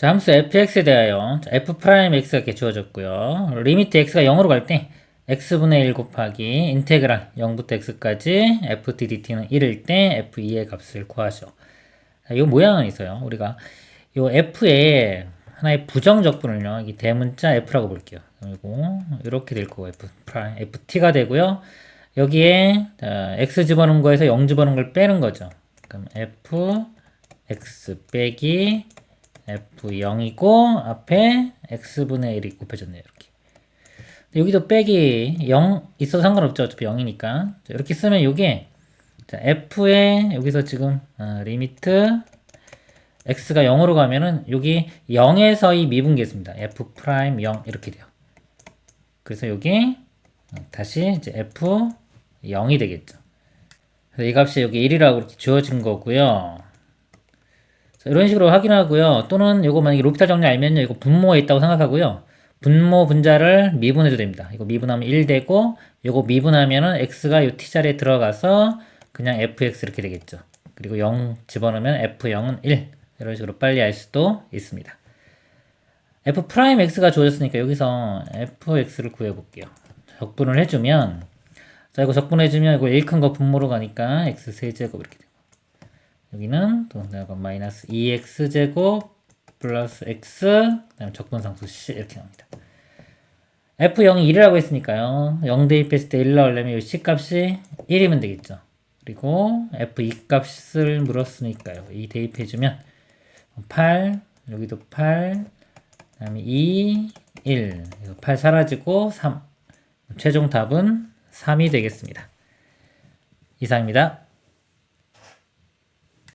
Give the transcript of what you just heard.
자, 함수 fx에 대하여 자, f 프라임 x가 이렇게 주어졌고요. 리미트 x가 0으로 갈 때 x분의 1 곱하기 인테그랄 0부터 x까지 f ddt는 1일 때 f2의 값을 구하죠. 자, 이 모양은 있어요. 우리가 이 f의 하나의 부정적분을요. 이 대문자 f라고 볼게요. 그리고 이렇게 될 거고 f ft가 되고요. 여기에 자, x 집어넣은 거에서 0 집어넣은 걸 빼는 거죠. 그럼 f x 빼기 f0이고 앞에 x분의 1이 곱해졌네요. 이렇게. 여기도 빼기 0 있어도 상관없죠. 어차피 0이니까. 자, 이렇게 쓰면 이게 자, f에 여기서 지금 어, 리미트 x가 0으로 가면은 여기 0에서의 미분계수입니다. f 프라임 0 이렇게 돼요. 그래서 여기 어, 다시 이제 f 0이 되겠죠. 이 값이 여기 1이라고 이렇게 주어진 거고요. 자, 이런 식으로 확인하고요. 또는 이거 만약에 로피탈 정리 알면요. 이거 분모에 있다고 생각하고요. 분모 분자를 미분해도 됩니다. 이거 미분하면 1 되고 이거 미분하면은 x가 이 t자리에 들어가서 그냥 fx 이렇게 되겠죠. 그리고 0 집어넣으면 f0은 1 이런 식으로 빨리 알 수도 있습니다. f 프라임 x가 주어졌으니까 여기서 fx를 구해볼게요. 적분을 해주면 자 이거 적분해주면 이거 1큰 거 분모로 가니까 x 세제곱 이렇게 돼요. 여기는 또 내가 마이너스 2x제곱 플러스 x 그다음 적분상수 c 이렇게 나옵니다. f0이 1이라고 했으니까요. 0 대입했을 때 1 나오려면 이 c 값이 1이면 되겠죠. 그리고 f2 값을 물었으니까요. 2 대입해주면 8 여기도 8 그다음에 2 1 8 사라지고 3 최종 답은 3이 되겠습니다. 이상입니다.